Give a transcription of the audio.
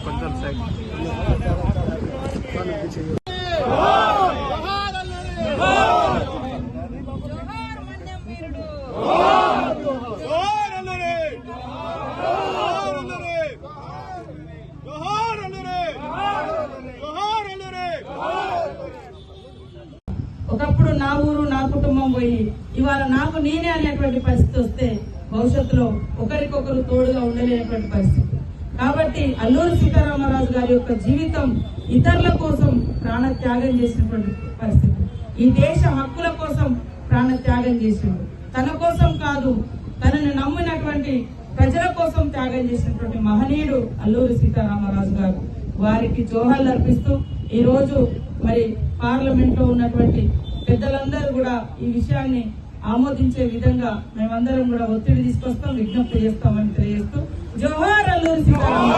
కొంచెం సైడ్ ఒకప్పుడు నా ఊరు నా కుటుంబం పోయి ఇవాళ నాకు నేనే అనేటువంటి పరిస్థితి వస్తే భవిష్యత్తులో ఒకరికొకరు తోడుగా ఉండలేనటువంటి పరిస్థితి. కాబట్టి అల్లూరి సీతారామరాజు గారి యొక్క జీవితం ఇతరుల కోసం ప్రాణ త్యాగం చేసినటువంటి పరిస్థితి. ఈ దేశ హక్కుల కోసం ప్రాణ త్యాగం చేసిండు. తన కోసం కాదు తనని నమ్మినటువంటి ప్రజల కోసం త్యాగం చేసినటువంటి మహనీయుడు అల్లూరి సీతారామరాజు గారు. వారికి జోహార్లు అర్పిస్తూ ఈ రోజు మరి పార్లమెంట్లో ఉన్నటువంటి పెద్దలందరూ కూడా ఈ విషయాన్ని ఆమోదించే విధంగా మేమందరం కూడా ఒత్తిడి తీసుకొస్తాం విజ్ఞప్తి చేస్తామని తెలియజేస్తూ జోహార్! అల్లూరి సీతారామరాజు